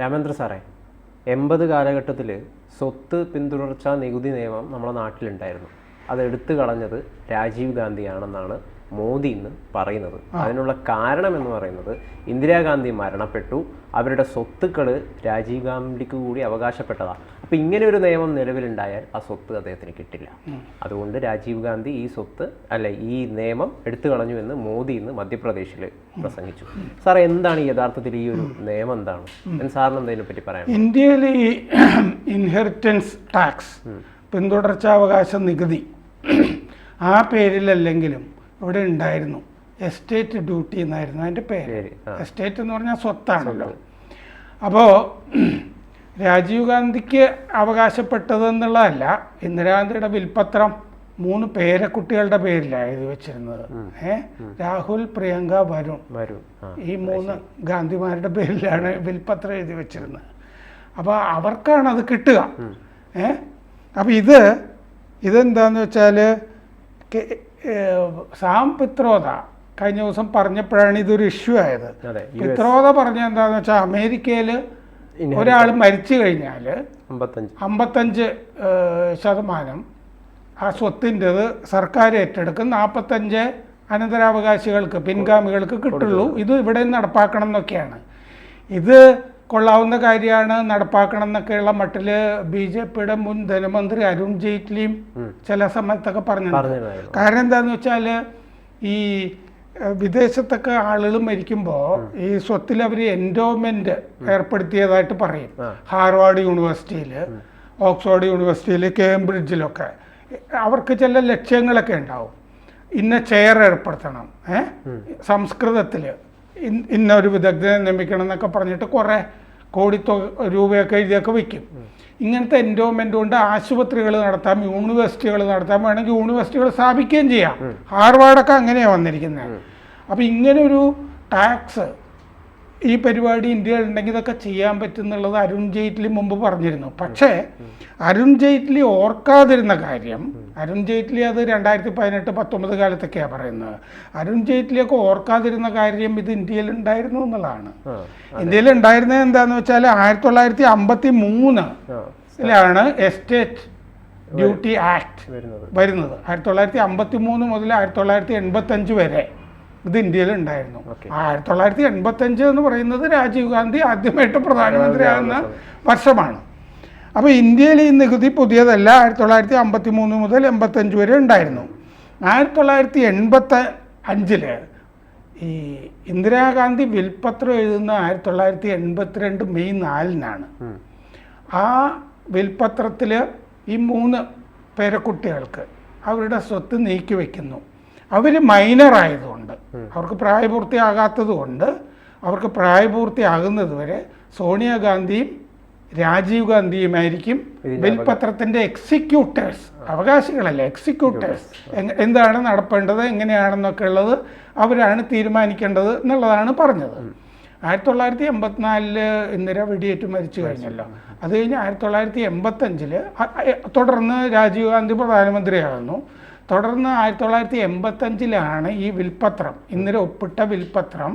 രാമേന്ദ്ര സാറേ എൺപത് കാലഘട്ടത്തിൽ സ്വത്ത് പിന്തുടർച്ചാ നികുതി നിയമം നമ്മുടെ നാട്ടിലുണ്ടായിരുന്നു. അത് എടുത്തു കളഞ്ഞത് രാജീവ് ഗാന്ധിയാണെന്നാണ് മോദി ഇന്ന് പറയുന്നത്. അതിനുള്ള കാരണം എന്ന് പറയുന്നത് ഇന്ദിരാഗാന്ധി മരണപ്പെട്ടു. അവരുടെ സ്വത്തുക്കൾ രാജീവ് ഗാന്ധിക്ക് കൂടി അവകാശപ്പെട്ടതാണ് അപ്പം ഇങ്ങനെ ഒരു നിയമം നിലവിലുണ്ടായാൽ ആ സ്വത്ത് അദ്ദേഹത്തിന് കിട്ടില്ല. അതുകൊണ്ട് രാജീവ് ഗാന്ധി ഈ സ്വത്ത് അല്ല ഈ നിയമം എടുത്തു കളഞ്ഞു എന്ന് മോദി ഇന്ന് മധ്യപ്രദേശിൽ പ്രസംഗിച്ചു. സാർ എന്താണ് ഈ യഥാർത്ഥത്തിൽ ഈ ഒരു നിയമം എന്താണ്? സാറിന് എന്തെങ്കിലും പറ്റി പറയാം ഇന്ത്യയിൽ ഈ ഇൻഹെറിറ്റൻസ് ടാക്സ് പിന്തുടർച്ചാവകാശ നികുതി ആ പേരിലല്ലെങ്കിലും ഇവിടെ ഉണ്ടായിരുന്നു. എസ്റ്റേറ്റ് ഡ്യൂട്ടി എന്നായിരുന്നു അതിന്റെ പേര്. പേര് എസ്റ്റേറ്റ് എന്ന് പറഞ്ഞാൽ സ്വത്താണല്ലോ. അപ്പോൾ രാജീവ് ഗാന്ധിക്ക് അവകാശപ്പെട്ടത് എന്നുള്ളതല്ല ഇന്ദിരാഗാന്ധിയുടെ വിൽപ്പത്രം മൂന്ന് പേരക്കുട്ടികളുടെ പേരിലാണ് എഴുതി വെച്ചിരുന്നത്. ഏ? രാഹുൽ പ്രിയങ്ക വരുൺ. വരുൺ. ഈ മൂന്ന് ഗാന്ധിമാരുടെ പേരിലാണ് വിൽപ്പത്രം എഴുതി വെച്ചിരുന്നത്. അപ്പോൾ അവർക്കാണ് അത് കിട്ടുക ഏ? അപ്പം ഇത് ഇതെന്താന്ന് വെച്ചാൽ സാം പിത്രോദ കഴിഞ്ഞ ദിവസം പറഞ്ഞപ്പോഴാണ് ഇതൊരു ഇഷ്യൂ ആയത്. പിത്രോത പിത്രോദ പറഞ്ഞ എന്താന്ന് വെച്ചാൽ അമേരിക്കയിൽ ഒരാൾ മരിച്ചു കഴിഞ്ഞാൽ അമ്പത്തഞ്ച്. ശതമാനം ആ സ്വത്തിന്റെത് സർക്കാർ ഏറ്റെടുക്കും. നാൽപ്പത്തഞ്ച് അനന്തരാവകാശികൾക്ക് പിൻഗാമികൾക്ക് കിട്ടുള്ളൂ. ഇത് ഇവിടെ നടപ്പാക്കണം എന്നൊക്കെയാണ്. ഇത് കൊള്ളാവുന്ന കാര്യമാണ്. നടപ്പാക്കണം എന്നൊക്കെയുള്ള മട്ടിൽ ബി ജെ പിയുടെ മുൻ ധനമന്ത്രി അരുൺ ജെയ്റ്റ്ലിയും ചില സമയത്തൊക്കെ പറഞ്ഞു കാരണം എന്താണെന്ന് വെച്ചാൽ ഈ വിദേശത്തൊക്കെ ആളുകൾ മരിക്കുമ്പോൾ ഈ സ്വത്തിൽ അവർ എൻഡോമെന്റ് ഏർപ്പെടുത്തിയതായിട്ട് പറയും. ഹാർവാർഡ് യൂണിവേഴ്സിറ്റിയിൽ ഓക്സ്ഫോർഡ് യൂണിവേഴ്സിറ്റിയിൽ കേംബ്രിഡ്ജിലൊക്കെ. അവർക്ക് ചില ലക്ഷ്യങ്ങളൊക്കെ ഉണ്ടാവും. ഇന്ന ചെയർ ഏർപ്പെടുത്തണം ഏഹ് സംസ്കൃതത്തിൽ ഇന്ന ഒരു വിദഗ്ധനെ നിയമിക്കണം എന്നൊക്കെ പറഞ്ഞിട്ട് കുറേ കോടിത്തുക രൂപയൊക്കെ എഴുതിയൊക്കെ വയ്ക്കും. ഇങ്ങനത്തെ എൻഡോമെന്റ് കൊണ്ട് ആശുപത്രികൾ നടത്താം യൂണിവേഴ്സിറ്റികൾ നടത്താം വേണമെങ്കിൽ യൂണിവേഴ്സിറ്റികൾ സ്ഥാപിക്കുകയും ചെയ്യാം. ഹാർവാർഡൊക്കെ അങ്ങനെയാണ് വന്നിരിക്കുന്നത്. അപ്പം ഇങ്ങനൊരു ടാക്സ് ഈ പരിപാടി ഇന്ത്യയിൽ ഉണ്ടെങ്കിൽ ഇതൊക്കെ ചെയ്യാൻ പറ്റുന്നുള്ളത് അരുൺ ജെയ്റ്റ്ലി മുമ്പ് പറഞ്ഞിരുന്നു. പക്ഷേ അരുൺ ജെയ്റ്റ്ലി ഓർക്കാതിരുന്ന കാര്യം അരുൺ ജെയ്റ്റ്ലി അത് രണ്ടായിരത്തി പതിനെട്ട് പത്തൊമ്പത് കാലത്തൊക്കെയാണ് പറയുന്നത്. അരുൺ ജെയ്റ്റ്ലിയൊക്കെ ഓർക്കാതിരുന്ന കാര്യം ഇത് ഇന്ത്യയിൽ ഉണ്ടായിരുന്നു എന്നുള്ളതാണ്. ഇന്ത്യയിൽ ഉണ്ടായിരുന്നത് എന്താന്ന് വെച്ചാൽ ആയിരത്തി തൊള്ളായിരത്തി അമ്പത്തി മൂന്നിലാണ് എസ്റ്റേറ്റ് ഡ്യൂട്ടി ആക്ട് വരുന്നത്. വരുന്നത്. ആയിരത്തി തൊള്ളായിരത്തി അമ്പത്തി മൂന്ന് മുതൽ ആയിരത്തി തൊള്ളായിരത്തി എൺപത്തഞ്ച് വരെ ഇത് ഇന്ത്യയിൽ ഉണ്ടായിരുന്നു. ആയിരത്തി തൊള്ളായിരത്തി എൺപത്തഞ്ച് എന്ന് പറയുന്നത് രാജീവ് ഗാന്ധി ആദ്യമായിട്ട് പ്രധാനമന്ത്രിയാകുന്ന വർഷമാണ്. അപ്പോൾ ഇന്ത്യയിൽ ഈ നികുതി പുതിയതല്ല ആയിരത്തി തൊള്ളായിരത്തി അമ്പത്തി മൂന്ന് മുതൽ എൺപത്തഞ്ച് വരെ ഉണ്ടായിരുന്നു. ആയിരത്തി തൊള്ളായിരത്തി എൺപത്തി അഞ്ചിൽ ഈ ഇന്ദിരാഗാന്ധി വിൽപത്രം എഴുതുന്ന ആയിരത്തി തൊള്ളായിരത്തി എൺപത്തിരണ്ട് മെയ് നാലിനാണ്. ആ വിൽപത്രത്തിൽ ഈ മൂന്ന് പേരക്കുട്ടികൾക്ക് അവരുടെ സ്വത്ത് നീക്കി വയ്ക്കുന്നു അവർ മൈനർ ആയതുകൊണ്ട് അവർക്ക് പ്രായപൂർത്തിയാകാത്തത് കൊണ്ട് അവർക്ക് പ്രായപൂർത്തിയാകുന്നത് വരെ സോണിയാഗാന്ധിയും രാജീവ് ഗാന്ധിയുമായിരിക്കും വിൽപത്രത്തിന്റെ എക്സിക്യൂട്ടേഴ്സ് അവകാശികളല്ല എക്സിക്യൂട്ടേഴ്സ് എന്താണ് നടത്തേണ്ടത് എങ്ങനെയാണെന്നൊക്കെ ഉള്ളത് അവരാണ് തീരുമാനിക്കേണ്ടത് എന്നുള്ളതാണ് പറഞ്ഞത്. ആയിരത്തി തൊള്ളായിരത്തി എൺപത്തിനാലിൽ ഇന്ദിര വെടിയേറ്റ് മരിച്ചു കഴിഞ്ഞല്ലോ. അത് കഴിഞ്ഞ് ആയിരത്തി തൊള്ളായിരത്തി എൺപത്തഞ്ചിൽ തുടർന്ന് രാജീവ് ഗാന്ധി പ്രധാനമന്ത്രിയാകുന്നു. തുടർന്ന് ആയിരത്തി തൊള്ളായിരത്തി എൺപത്തഞ്ചിലാണ് ഈ വിൽപ്പത്രം ഇന്നലെ ഒപ്പിട്ട വിൽപ്പത്രം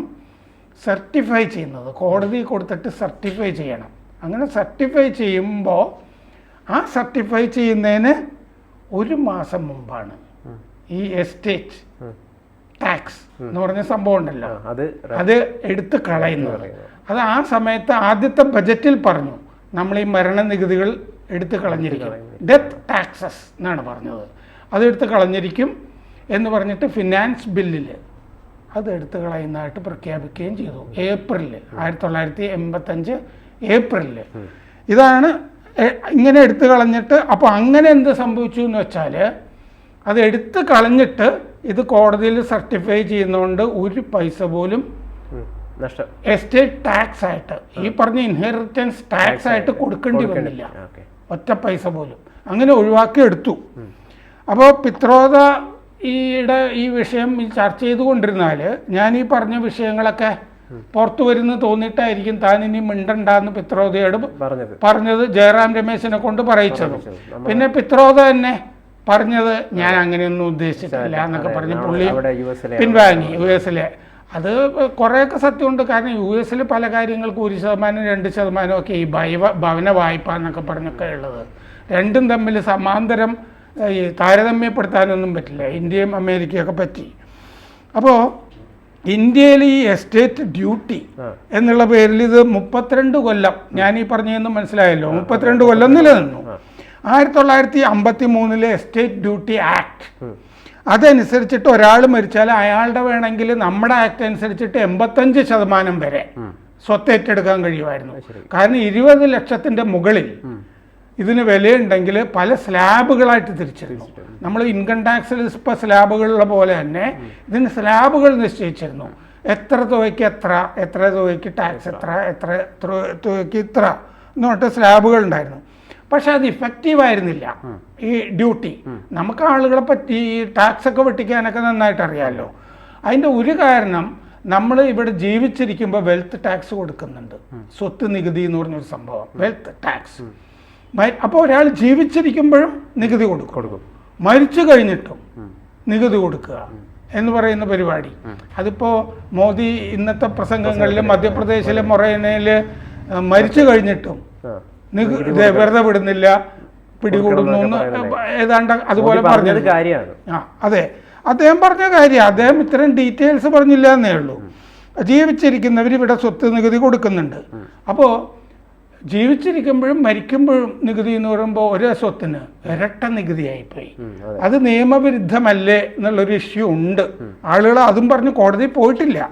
സർട്ടിഫൈ ചെയ്യുന്നത്. കോടതി കൊടുത്തിട്ട് സർട്ടിഫൈ ചെയ്യണം. അങ്ങനെ സർട്ടിഫൈ ചെയ്യുമ്പോൾ ആ സർട്ടിഫൈ ചെയ്യുന്നതിന് ഒരു മാസം മുമ്പാണ് ഈ എസ്റ്റേറ്റ് ടാക്സ് എന്ന് പറഞ്ഞ സംഭവം ഉണ്ടല്ലോ. അത് എടുത്ത് കളയുന്നത്. അത് ആ സമയത്ത് ആദ്യത്തെ ബജറ്റിൽ പറഞ്ഞു നമ്മൾ ഈ മരണനികുതികൾ എടുത്തു കളഞ്ഞിരിക്കും ഡെത്ത് ടാക്സസ് എന്നാണ് പറഞ്ഞത്. അത് എടുത്ത് കളഞ്ഞിരിക്കും എന്ന് പറഞ്ഞിട്ട് ഫിനാൻസ് ബില്ലിൽ അത് എടുത്ത് കളയുന്നതായിട്ട് പ്രഖ്യാപിക്കുകയും ചെയ്തു. ഏപ്രിലിൽ ആയിരത്തി തൊള്ളായിരത്തി എൺപത്തഞ്ച് ഏപ്രിലിൽ ഇതാണ് ഇങ്ങനെ എടുത്ത് കളഞ്ഞിട്ട് അപ്പോൾ അങ്ങനെ എന്ത് സംഭവിച്ചു എന്ന് വെച്ചാൽ അത് എടുത്ത് കളഞ്ഞിട്ട് ഇത് കോടതിയിൽ സർട്ടിഫൈ ചെയ്യുന്നതുകൊണ്ട് ഒരു പൈസ പോലും എസ്റ്റേറ്റ് ടാക്സ് ആയിട്ട് ഈ പറഞ്ഞ ഇൻഹെറിറ്റൻസ് ടാക്സ് ആയിട്ട് കൊടുക്കേണ്ടി വന്നില്ല. ഒറ്റ പൈസ പോലും. അങ്ങനെ ഒഴിവാക്കി എടുത്തു. അപ്പോൾ പിത്രോദ ഈയുടെ ഈ വിഷയം ചർച്ച ചെയ്തുകൊണ്ടിരുന്നാൽ ഞാൻ ഈ പറഞ്ഞ വിഷയങ്ങളൊക്കെ പുറത്തു വരുന്ന തോന്നിയിട്ടായിരിക്കും താൻ ഇനി മിണ്ടണ്ടെന്ന് പിത്രോദയോട് പറഞ്ഞത്. ജയറാം രമേശിനെ കൊണ്ട് പറയിച്ചതും. പിന്നെ പിത്രോദ തന്നെ പറഞ്ഞത് ഞാൻ അങ്ങനെയൊന്നും ഉദ്ദേശിച്ചിട്ടില്ല എന്നൊക്കെ പറഞ്ഞ് പുള്ളി പിൻവാങ്ങി യു എസിലെ. അത് കുറേയൊക്കെ സത്യമുണ്ട്. കാരണം യു എസിൽ പല കാര്യങ്ങൾക്കും ഒരു ശതമാനം രണ്ട് ശതമാനം ഒക്കെ ഈ ഭൈവ ഭവന വായ്പ എന്നൊക്കെ പറഞ്ഞൊക്കെ ഉള്ളത്. രണ്ടും തമ്മിൽ സമാന്തരം ഈ താരതമ്യപ്പെടുത്താനൊന്നും പറ്റില്ല. ഇന്ത്യയും അമേരിക്കയൊക്കെ പറ്റി. അപ്പോൾ ഇന്ത്യയിൽ ഈ എസ്റ്റേറ്റ് ഡ്യൂട്ടി എന്നുള്ള പേരിൽ ഇത് മുപ്പത്തിരണ്ട് കൊല്ലം ഞാൻ ഈ പറഞ്ഞതെന്ന് മനസ്സിലായല്ലോ? മുപ്പത്തിരണ്ട് കൊല്ലം നിലനിന്നു. ആയിരത്തി തൊള്ളായിരത്തി അമ്പത്തി മൂന്നിലെ എസ്റ്റേറ്റ് ഡ്യൂട്ടി ആക്ട്. അതനുസരിച്ചിട്ട് ഒരാൾ മരിച്ചാൽ അയാളുടെ വേണമെങ്കിൽ നമ്മുടെ ആക്ട് അനുസരിച്ചിട്ട് എൺപത്തഞ്ച് ശതമാനം വരെ സ്വത്ത് ഏറ്റെടുക്കാൻ കഴിയുമായിരുന്നു. കാരണം ഇരുപത് ലക്ഷത്തിന്റെ മുകളിൽ ഇതിന് വിലയുണ്ടെങ്കിൽ പല സ്ലാബുകളായിട്ട് തിരിച്ചിരുന്നു നമ്മൾ ഇൻകം ടാക്സിൽ ഇപ്പോൾ സ്ലാബുകളുള്ള പോലെ തന്നെ ഇതിന് സ്ലാബുകൾ നിശ്ചയിച്ചിരുന്നു. എത്ര തുകയ്ക്ക് എത്ര എത്ര തുകയ്ക്ക് ടാക്സ് എത്ര എത്ര തുകയ്ക്ക് ഇത്ര എന്ന് പറഞ്ഞിട്ട് സ്ലാബുകൾ ഉണ്ടായിരുന്നു. പക്ഷെ അത് ഇഫക്റ്റീവ് ആയിരുന്നില്ല. ഈ ഡ്യൂട്ടി നമുക്ക് ആളുകളെ പറ്റി ഈ ടാക്സ് ഒക്കെ വെട്ടിക്കാനൊക്കെ നന്നായിട്ട് അറിയാമല്ലോ അതിന്റെ ഒരു കാരണം നമ്മൾ ഇവിടെ ജീവിച്ചിരിക്കുമ്പോൾ വെൽത്ത് ടാക്സ് കൊടുക്കുന്നുണ്ട്. സ്വത്ത് നികുതി എന്ന് പറഞ്ഞൊരു സംഭവം. വെൽത്ത് ടാക്സ് അപ്പോൾ ഒരാൾ ജീവിച്ചിരിക്കുമ്പോഴും നികുതി കൊടുക്കും. കൊടുക്കും. മരിച്ചു കഴിഞ്ഞിട്ടും നികുതി കൊടുക്കുക എന്ന് പറയുന്ന പരിപാടി. അതിപ്പോ മോദി ഇന്നത്തെ പ്രസംഗങ്ങളിൽ മധ്യപ്രദേശിലെ മൊറേനയിൽ മരിച്ചു കഴിഞ്ഞിട്ടും നികുതി വെറുതെ വിടുന്നില്ല പിടികൂടുന്നു എന്ന് ഏതാണ്ട് അതുപോലെ പറഞ്ഞ പറഞ്ഞത് കാര്യമാണ്. ആ അതെ. അദ്ദേഹം പറഞ്ഞ കാര്യം അദ്ദേഹം ഇത്തരം ഡീറ്റെയിൽസ് പറഞ്ഞില്ല എന്നേ ഉള്ളൂ ജീവിച്ചിരിക്കുന്നവർ ഇവിടെ സ്വത്ത് നികുതി കൊടുക്കുന്നുണ്ട്. അപ്പോൾ ജീവിച്ചിരിക്കുമ്പോഴും മരിക്കുമ്പോഴും നികുതി എന്ന് പറയുമ്പോൾ ഒരേ സ്വത്തിന് ഇരട്ട നികുതിയായിപ്പോയി. അത്. നിയമവിരുദ്ധമല്ലേ എന്നുള്ളൊരു ഇഷ്യൂ ഉണ്ട്. ആളുകൾ അതും പറഞ്ഞ് കോടതി പോയിട്ടില്ല.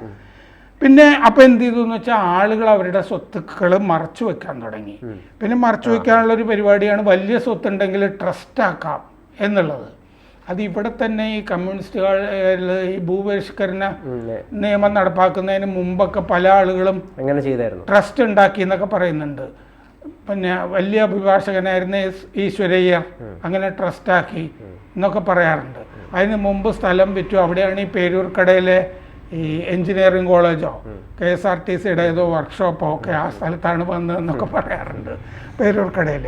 പിന്നെ അപ്പോൾ എന്ത് ചെയ്തു എന്ന് വെച്ചാൽ ആളുകൾ അവരുടെ സ്വത്തുക്കൾ മറച്ചു വെക്കാൻ തുടങ്ങി. പിന്നെ മറച്ചു വെക്കാനുള്ള ഒരു പരിപാടിയാണ് വലിയ സ്വത്തുണ്ടെങ്കിൽ ട്രസ്റ്റ് ആക്കാം എന്നുള്ളത്. അത് ഇവിടെ തന്നെ ഈ കമ്മ്യൂണിസ്റ്റുകൾ ഈ ഭൂപരിഷ്കരണ നിയമം നടപ്പാക്കുന്നതിന് മുമ്പൊക്കെ പല ആളുകളും അങ്ങനെ ചെയ്തായിരുന്നു? ട്രസ്റ്റ് ഉണ്ടാക്കി എന്നൊക്കെ പറയുന്നുണ്ട്. പിന്നെ വലിയ അഭിഭാഷകനായിരുന്ന ഈശ്വരയ്യ ഈശ്വരയ്യർ അങ്ങനെ ട്രസ്റ്റാക്കി എന്നൊക്കെ പറയാറുണ്ട്. അതിന് മുമ്പ് സ്ഥലം വിറ്റു. അവിടെയാണ് ഈ പേരൂർക്കടയിലെ ഈ എഞ്ചിനീയറിംഗ് കോളേജോ കെ എസ് ആർ ടി സിയുടെ ഏതോ വർക്ക്ഷോപ്പോ ഒക്കെ ആ സ്ഥലത്താണ് വന്നതെന്നൊക്കെ പറയാറുണ്ട് പേരൂർക്കടയിൽ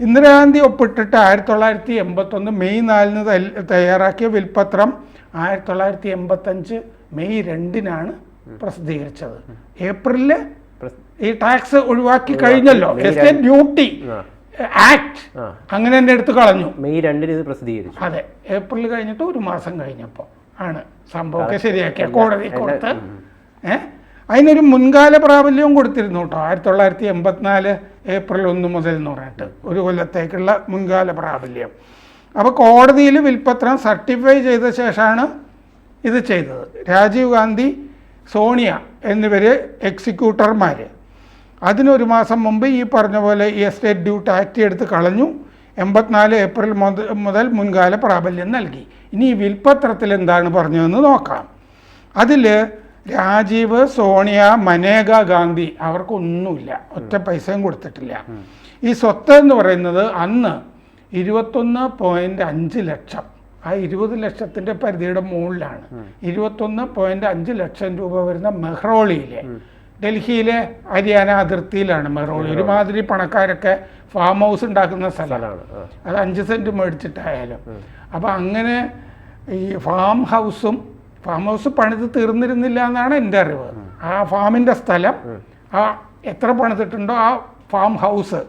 ഇന്ദിരാഗാന്ധി ഒപ്പിട്ടിട്ട് ആയിരത്തി തൊള്ളായിരത്തി എൺപത്തൊന്ന് മെയ് നാലിന് തയ്യ- തയ്യാറാക്കിയ വിൽപ്പത്രം ആയിരത്തി തൊള്ളായിരത്തി എൺപത്തഞ്ച് മെയ് രണ്ടിനാണ് പ്രസിദ്ധീകരിച്ചത്. ഏപ്രിലിൽ ഈ ടാക്സ് ഒഴിവാക്കി കഴിഞ്ഞല്ലോ. എസ്റ്റേറ്റ് ഡ്യൂട്ടി ആക്ട് അങ്ങനെ തന്നെ എടുത്ത് കളഞ്ഞു. മെയ് രണ്ടിന് ഇത് പ്രസിദ്ധീകരിച്ചു. അതെ. ഏപ്രിൽ കഴിഞ്ഞിട്ട് ഒരു മാസം കഴിഞ്ഞപ്പോൾ ആണ് സംഭവമൊക്കെ ശരിയാക്കിയ കോടതി കൊടുത്ത്. ഏഹ് അതിനൊരു മുൻകാല പ്രാബല്യവും കൊടുത്തിരുന്നു കേട്ടോ. ആയിരത്തി തൊള്ളായിരത്തി എൺപത്തിനാല് ഏപ്രിൽ ഒന്ന് മുതൽ എന്ന് പറഞ്ഞിട്ട് ഒരു കൊല്ലത്തേക്കുള്ള മുൻകാല പ്രാബല്യം. അപ്പോൾ കോടതിയിൽ വിൽപ്പത്രം സർട്ടിഫൈ ചെയ്ത ശേഷമാണ് ഇത് ചെയ്തത്. രാജീവ് ഗാന്ധി സോണിയ എന്നിവർ എക്സിക്യൂട്ടർമാർ അതിനൊരു മാസം മുമ്പ് ഈ പറഞ്ഞ പോലെ ഈ എസ്റ്റേറ്റ് ഡ്യൂട്ടി ആക്ട് എടുത്ത് കളഞ്ഞു. എൺപത്തിനാല് ഏപ്രിൽ മുതൽ മുൻകാല പ്രാബല്യം നൽകി. ഇനി ഈ വിൽപ്പത്രത്തിൽ എന്താണ് പറഞ്ഞതെന്ന് നോക്കാം. അതിൽ രാജീവ് സോണിയ മനേക ഗാന്ധി അവർക്കൊന്നുമില്ല. ഒറ്റ പൈസയും കൊടുത്തിട്ടില്ല. ഈ സ്വത്ത് എന്ന് പറയുന്നത് അന്ന് ഇരുപത്തൊന്ന് പോയിന്റ് അഞ്ച് ലക്ഷം. ആ ഇരുപത് ലക്ഷത്തിന്റെ പരിധിയുടെ മുകളിലാണ്. ഇരുപത്തൊന്ന് പോയിന്റ് അഞ്ച് ലക്ഷം രൂപ വരുന്ന മെഹ്റോളിയിലെ ഡൽഹിയിലെ ഹരിയാന അതിർത്തിയിലാണ് മെഹ്റോളി. ഒരുമാതിരി പണക്കാരൊക്കെ ഫാം ഹൗസ് ഉണ്ടാക്കുന്ന സ്ഥലമാണ്. അത് അഞ്ച് സെന്റ് മേടിച്ചിട്ടായാലും. അപ്പം അങ്ങനെ ഈ ഫാം ഹൗസും ഫാം ഹൗസ് പണിത് തീർന്നിരുന്നില്ല എന്നാണ് എന്റെ അറിവ്. ആ ഫാമിന്റെ സ്ഥലം ആ എത്ര പണിതിട്ടുണ്ടോ ആ ഫാം ഹൗസ്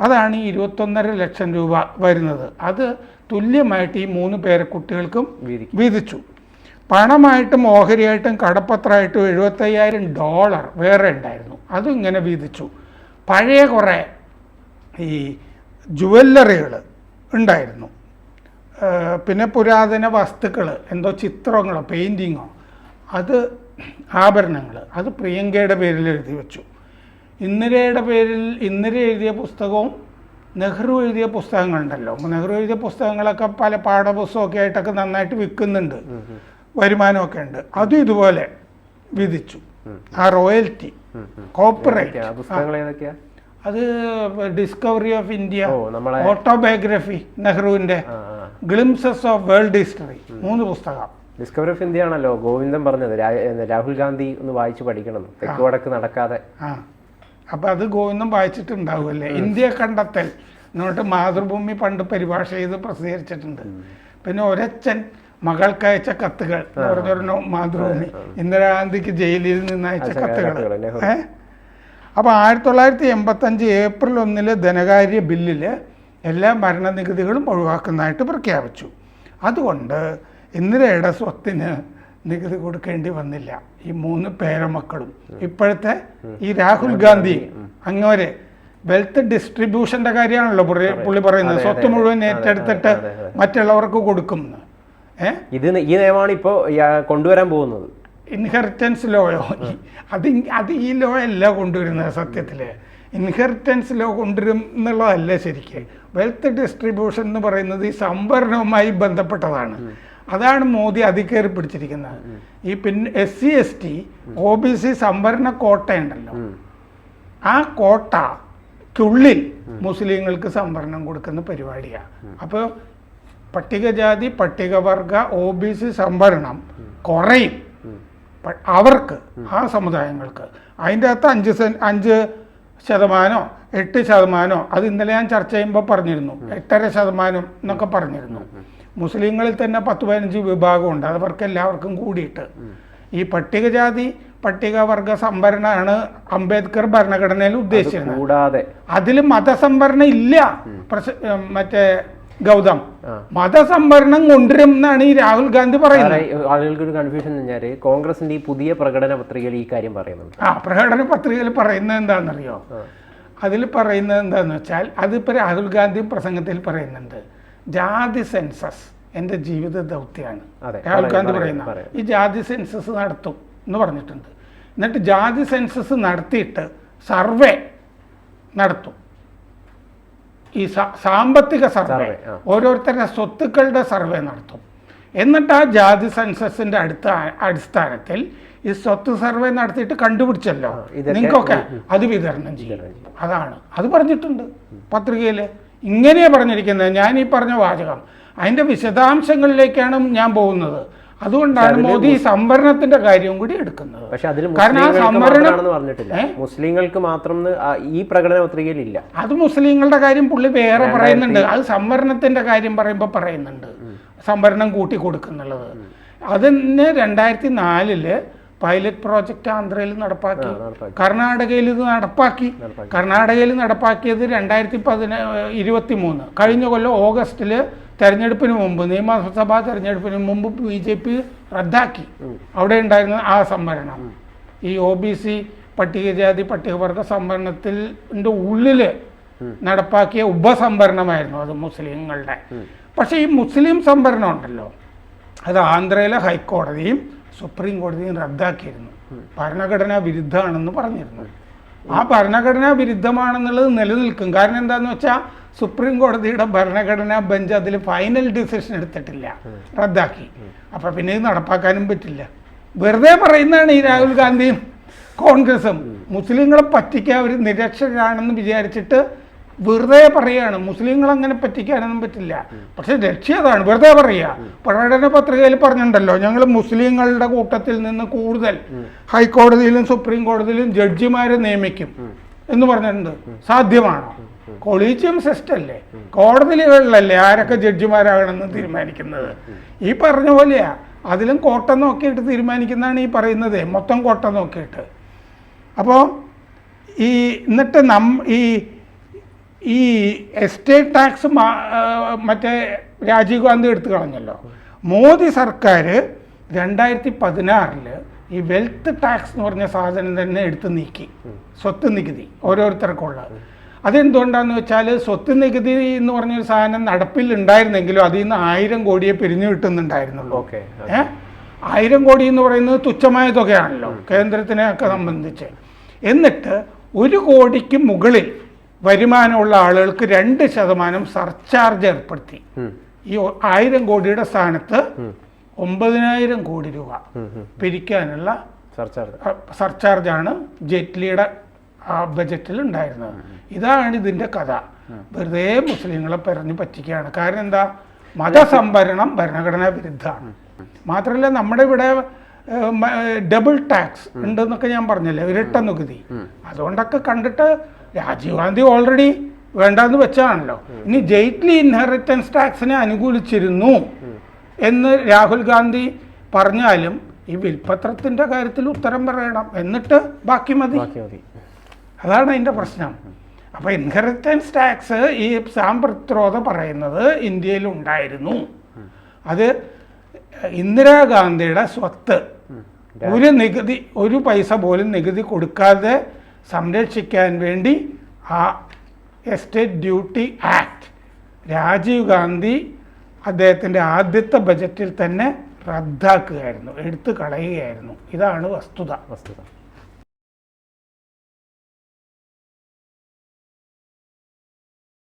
അതാണ് ഈ ഇരുപത്തൊന്നര ലക്ഷം രൂപ വരുന്നത്. അത് തുല്യമായിട്ട് ഈ മൂന്ന് പേരെ കുട്ടികൾക്കും വീതിച്ചു. പണമായിട്ടും ഓഹരിയായിട്ടും കടപ്പത്രമായിട്ടും എഴുപത്തയ്യായിരം ഡോളർ വേറെ ഉണ്ടായിരുന്നു. അതും ഇങ്ങനെ വീതിച്ചു. പഴയ കുറേ ഈ ജുവല്ലറികൾ ഉണ്ടായിരുന്നു. പിന്നെ പുരാതന വസ്തുക്കൾ എന്തോ ചിത്രങ്ങളോ പെയിന്റിങ്ങോ അത് ആഭരണങ്ങൾ അത് പ്രിയങ്കയുടെ പേരിൽ എഴുതി വെച്ചു. ഇന്ദിരയുടെ പേരിൽ ഇന്ദിര എഴുതിയ പുസ്തകവും നെഹ്റു എഴുതിയ പുസ്തകങ്ങളുണ്ടല്ലോ. നെഹ്റു എഴുതിയ പുസ്തകങ്ങളൊക്കെ പല പാഠപുസ്തകമൊക്കെ ആയിട്ടൊക്കെ നന്നായിട്ട് വിൽക്കുന്നുണ്ട്. വരുമാനമൊക്കെ ഉണ്ട്. അതും ഇതുപോലെ വിധിച്ചു. ആ റോയൽറ്റി കോപ്പറേറ്റ് അത് ഡിസ്കവറി ഓഫ് ഇന്ത്യ ഓട്ടോബയോഗ്രഫി നെഹ്റുവിന്റെ ഗ്ലിംസസ് ഓഫ് വേൾഡ് ഹിസ്റ്ററി മൂന്ന് പുസ്തകം. ഡിസ്കവറി ഓഫ് ഇന്ത്യ ആണല്ലോ ഗോവിന്ദൻ പറഞ്ഞത്. രാഹുൽ ഗാന്ധി ഒന്ന് വായിച്ചു പഠിക്കണം. തെക്ക് വടക്ക് നടക്കാതെ. അപ്പൊ അത് ഗോവിന്ദം വായിച്ചിട്ടുണ്ടാവുമല്ലേ? ഇന്ത്യ കണ്ടെത്തൽ. എന്നിട്ട് മാതൃഭൂമി പണ്ട് പരിഭാഷ ചെയ്ത് പ്രസിദ്ധീകരിച്ചിട്ടുണ്ട്. പിന്നെ ഒരച്ഛൻ മകൾക്കയച്ച കത്തുകൾ എന്ന് പറഞ്ഞൊരു മാതൃഭൂമി. ഇന്ദിരാഗാന്ധിക്ക് ജയിലിൽ നിന്ന് അയച്ച അയച്ച കത്തുകൾ. അപ്പോൾ ആയിരത്തി തൊള്ളായിരത്തി എൺപത്തഞ്ച് ഏപ്രിൽ ഒന്നിലെ ധനകാര്യ ബില്ലിൽ എല്ലാ ഭരണനികുതികളും ഒഴിവാക്കുന്നതായിട്ട് പ്രഖ്യാപിച്ചു. അതുകൊണ്ട് ഇന്ദിരയുടെ സ്വത്തിന് നികുതി കൊടുക്കേണ്ടി വന്നില്ല. ഈ മൂന്ന് പേരമക്കളും. ഇപ്പോഴത്തെ ഈ രാഹുൽ ഗാന്ധി അങ്ങോരെ വെൽത്ത് ഡിസ്ട്രിബ്യൂഷന്റെ കാര്യമാണല്ലോ പുള്ളി- പറയുന്നത്. സ്വത്ത് മുഴുവൻ ഏറ്റെടുത്തിട്ട് മറ്റുള്ളവർക്ക് കൊടുക്കും ഇത് ഈ നിയമമാണ് ഇപ്പോ കൊണ്ടുവരാൻ പോകുന്നത്. ഇൻഹെറിറ്റൻസ് ലോയോ അത് അത് ഈ ലോ അല്ല കൊണ്ടുവരുന്നത് സത്യത്തിൽ ഇൻഹെറിറ്റൻസ് ലോ കൊണ്ടുവരും എന്നുള്ളതല്ല ശരിക്ക്. വെൽത്ത് ഡിസ്ട്രിബ്യൂഷൻ എന്ന് പറയുന്നത് ഈ സംവരണവുമായി ബന്ധപ്പെട്ടതാണ്. അതാണ് മോദി അധികേറി പിടിച്ചിരിക്കുന്നത്. ഈ പിന്നെ S C S T O B C സംവരണ കോട്ടയുണ്ടല്ലോ ആ കോട്ടയ്ക്കുള്ളിൽ മുസ്ലിങ്ങൾക്ക് സംവരണം കൊടുക്കുന്ന പരിപാടിയാണ് അപ്പോൾ പട്ടികജാതി പട്ടികവർഗ ഒ ബി സി സംവരണം കുറയും. അവർക്ക് ആ സമുദായങ്ങൾക്ക്. അതിന്റെ അകത്ത് അഞ്ച് സെൻ അഞ്ച് ശതമാനോ എട്ട് ശതമാനോ അത് ഇന്നലെ ഞാൻ ചർച്ച ചെയ്യുമ്പോൾ പറഞ്ഞിരുന്നു. എട്ടര ശതമാനം എന്നൊക്കെ പറഞ്ഞിരുന്നു. മുസ്ലിങ്ങളിൽ തന്നെ പത്ത് പതിനഞ്ച് വിഭാഗമുണ്ട്. അതവർക്ക് എല്ലാവർക്കും കൂടിയിട്ട്. ഈ പട്ടികജാതി പട്ടികവർഗ സംവരണമാണ് അംബേദ്കർ ഭരണഘടനയിൽ ഉദ്ദേശിച്ചിരുന്നത്. കൂടാതെ. അതിൽ മതസംവരണം ഇല്ല. മറ്റേ ഗൗതം. മതസംവരണം കൊണ്ടുവരും എന്നാണ് ഈ രാഹുൽ ഗാന്ധി പറയുന്നത്. ആളുകൾക്ക് ഒരു കൺഫ്യൂഷൻ എന്ന് കോൺഗ്രസിന്റെ ഈ പുതിയ പ്രകടന പത്രികയിൽ ഈ കാര്യം പറയുന്നുണ്ട്. ആ പ്രകടന പത്രികയിൽ പറയുന്നത് എന്താണെന്നറിയോ? അതിൽ പറയുന്നത് എന്താന്ന് വെച്ചാൽ അതിപ്പോൾ രാഹുൽ ഗാന്ധി പ്രസംഗത്തിൽ പറയുന്നുണ്ട് ജാതി സെൻസസ് എന്റെ ജീവിത ദൗത്യമാണ്. രാഹുൽ ഗാന്ധി പറയാം, പറയുന്ന ഈ ജാതി സെൻസസ് നടത്തും എന്ന് പറഞ്ഞിട്ടുണ്ട്. എന്നിട്ട് ജാതി സെൻസസ് നടത്തിയിട്ട് സർവേ നടത്തും. ഈ സാമ്പത്തിക സർവേ ഓരോരുത്തരുടെ സ്വത്തുക്കളുടെ സർവേ നടത്തും. എന്നിട്ട് ആ ജാതി സെൻസസിന്റെ അടുത്ത അടിസ്ഥാനത്തിൽ ഈ സ്വത്ത് സർവേ നടത്തിയിട്ട് കണ്ടുപിടിച്ചല്ലോ. നിങ്ങൾക്കൊക്കെ അത് വിതരണം ചെയ്യും. അതാണ്. അത് പറഞ്ഞിട്ടുണ്ട് പത്രികയിൽ ഇങ്ങനെയാണ് പറഞ്ഞിരിക്കുന്നത്. ഞാൻ ഈ പറഞ്ഞ വാചകം. അതിന്റെ വിശദാംശങ്ങളിലേക്കാണ് ഞാൻ പോകുന്നത്. അതുകൊണ്ടാണ് മോദി സംവരണത്തിന്റെ കാര്യവും കൂടി എടുക്കുന്നത്. പക്ഷെ അതിൽ പറഞ്ഞിട്ടില്ല. മുസ്ലിങ്ങൾക്ക് മാത്രം ഈ പ്രകടന പത്രികയിൽ ഇല്ല അത് മുസ്ലിങ്ങളുടെ കാര്യം പുള്ളി വേറെ പറയുന്നുണ്ട്. അത് സംവരണത്തിന്റെ കാര്യം പറയുമ്പോൾ പറയുന്നുണ്ട്. സംവരണം കൂട്ടി കൊടുക്കുന്നുള്ളത്. അതിന് രണ്ടായിരത്തി നാലിൽ പൈലറ്റ് പ്രോജക്റ്റ് ആന്ധ്രയിൽ നടപ്പാക്കി. കർണാടകയിൽ ഇത് നടപ്പാക്കി. കർണാടകയിൽ നടപ്പാക്കിയത് രണ്ടായിരത്തി പതിന ഇരുപത്തി മൂന്ന് കഴിഞ്ഞ കൊല്ലം ഓഗസ്റ്റിൽ തെരഞ്ഞെടുപ്പിന് മുമ്പ് നിയമസഭാ തെരഞ്ഞെടുപ്പിന് മുമ്പ് ബി ജെ പി റദ്ദാക്കി. അവിടെ ഉണ്ടായിരുന്ന ആ സംവരണം. ഈ ഒ ബി സി പട്ടികജാതി പട്ടികവർഗ സംവരണത്തിന്റെ ഉള്ളിൽ നടപ്പാക്കിയ ഉപസംവരണമായിരുന്നു അത് മുസ്ലിങ്ങളുടെ. പക്ഷേ ഈ മുസ്ലിം സംവരണം ഉണ്ടല്ലോ. അത് ആന്ധ്രയിലെ ഹൈക്കോടതിയും സുപ്രീം കോടതിയും റദ്ദാക്കിയിരുന്നു. ഭരണഘടനാ വിരുദ്ധമാണെന്ന് പറഞ്ഞിരുന്നു. ആ ഭരണഘടനാ വിരുദ്ധമാണെന്നുള്ളത് നിലനിൽക്കും. കാരണം എന്താണെന്ന് വെച്ചാൽ സുപ്രീം കോടതിയുടെ ഭരണഘടനാ ബെഞ്ച് അതിൽ ഫൈനൽ ഡിസിഷൻ എടുത്തിട്ടില്ല. റദ്ദാക്കി. അപ്പം പിന്നെ ഇത് നടപ്പാക്കാനും പറ്റില്ല. വെറുതെ പറയുന്നതാണ് ഈ രാഹുൽ ഗാന്ധിയും കോൺഗ്രസും. മുസ്ലിങ്ങളെ പറ്റിക്കാൻ അവർ നിരക്ഷരാണെന്ന് വിചാരിച്ചിട്ട് വെറുതെ പറയാണ് മുസ്ലിങ്ങൾ അങ്ങനെ പറ്റിക്കാനൊന്നും പറ്റില്ല. പക്ഷെ ലക്ഷ്യം അതാണ് വെറുതെ പറയുക പ്രകടന പത്രികയിൽ പറഞ്ഞിട്ടുണ്ടല്ലോ ഞങ്ങൾ മുസ്ലിങ്ങളുടെ കൂട്ടത്തിൽ നിന്ന് കൂടുതൽ ഹൈക്കോടതിയിലും സുപ്രീം കോടതിയിലും ജഡ്ജിമാരെ നിയമിക്കും എന്ന് പറഞ്ഞിട്ടുണ്ട്. സാധ്യമാണോ? കൊളീജിയം സിസ്റ്റം അല്ലേ കോടതികളിലല്ലേ ആരൊക്കെ ജഡ്ജിമാരാകണമെന്ന് തീരുമാനിക്കുന്നത്? ഈ പറഞ്ഞ പോലെയാ. അതിലും കോട്ട നോക്കിയിട്ട് തീരുമാനിക്കുന്നതാണ് ഈ പറയുന്നത്. മൊത്തം കോട്ട നോക്കിയിട്ട്. അപ്പോൾ ഈ എന്നിട്ട് നം ഈ ഈ എസ്റ്റേറ്റ് ടാക്സ് മറ്റേ രാജീവ് ഗാന്ധി എടുത്തു കളഞ്ഞല്ലോ. മോദി സർക്കാർ രണ്ടായിരത്തി പതിനാറിൽ ഈ വെൽത്ത് ടാക്സ് എന്ന് പറഞ്ഞ സാധനം തന്നെ എടുത്തു നീക്കി. സ്വത്ത് നികുതി ഓരോരുത്തർക്കുള്ള. അതെന്തുകൊണ്ടാന്ന് വെച്ചാൽ സ്വത്ത് നികുതി എന്ന് പറഞ്ഞൊരു സാധനം നടപ്പിൽ ഉണ്ടായിരുന്നെങ്കിലും അതിൽ നിന്ന് ആയിരം കോടിയെ പിരിഞ്ഞു കിട്ടുന്നുണ്ടായിരുന്നുള്ളൂ. ഓക്കെ ഏഹ് ആയിരം കോടി എന്ന് പറയുന്നത് തുച്ഛമായ തുകയാണല്ലോ കേന്ദ്രത്തിനെ ഒക്കെ സംബന്ധിച്ച്. എന്നിട്ട് ഒരു കോടിക്ക് മുകളിൽ വരുമാനമുള്ള ആളുകൾക്ക് രണ്ട് ശതമാനം സർചാർജ് ഏർപ്പെടുത്തി. ഈ ആയിരം കോടിയുടെ സ്ഥാനത്ത് ഒമ്പതിനായിരം കോടി രൂപ പിരിക്കാനുള്ള സർചാർജ് സർചാർജാണ് ജെറ്റ്ലിയുടെ ബജറ്റിൽ ഉണ്ടായിരുന്നത്. ഇതാണ് ഇതിന്റെ കഥ. വെറുതെ മുസ്ലിങ്ങളെ പറഞ്ഞു പറ്റിക്കുകയാണ്. കാരണം എന്താ? മതസംഭരണം ഭരണഘടനാ വിരുദ്ധമാണ്. മാത്രമല്ല നമ്മുടെ ഇവിടെ ഡബിൾ ടാക്സ് ഉണ്ടെന്നൊക്കെ ഞാൻ പറഞ്ഞല്ലേ? ഇരട്ട നികുതി. അതുകൊണ്ടൊക്കെ കണ്ടിട്ട് രാജീവ് ഗാന്ധി ഓൾറെഡി വേണ്ടെന്ന് വെച്ചാണല്ലോ ഇനി ജെയ്റ്റ്ലി ഇൻഹെറിറ്റൻസ് ടാക്സിനെ അനുകൂലിച്ചിരുന്നു എന്ന് രാഹുൽ ഗാന്ധി പറഞ്ഞാലും ഈ വിൽപത്രത്തിന്റെ കാര്യത്തിൽ ഉത്തരം പറയണം. എന്നിട്ട് ബാക്കി മതി. അതാണ് അതിന്റെ പ്രശ്നം. അപ്പോൾ ഇൻഹെറിറ്റൻസ് ടാക്സ് ഈ സാമ്പ്രത്രോധ പ്രതിരോധ പറയുന്നത് ഇന്ത്യയിൽ ഉണ്ടായിരുന്നു അത് ഇന്ദിരാഗാന്ധിയുടെ സ്വത്ത്. ഒരു നികുതി ഒരു പൈസ പോലും നികുതി കൊടുക്കാതെ സംരക്ഷിക്കാൻ വേണ്ടി ആ estate duty act. Rajiv Gandhi അദ്ദേഹത്തിന്റെ ആദ്യത്തെ ബജറ്റിൽ തന്നെ റദ്ദാക്കുകയായിരുന്നു എടുത്തു കളയുകയായിരുന്നു. ഇതാണ് വസ്തുത. വസ്തുത.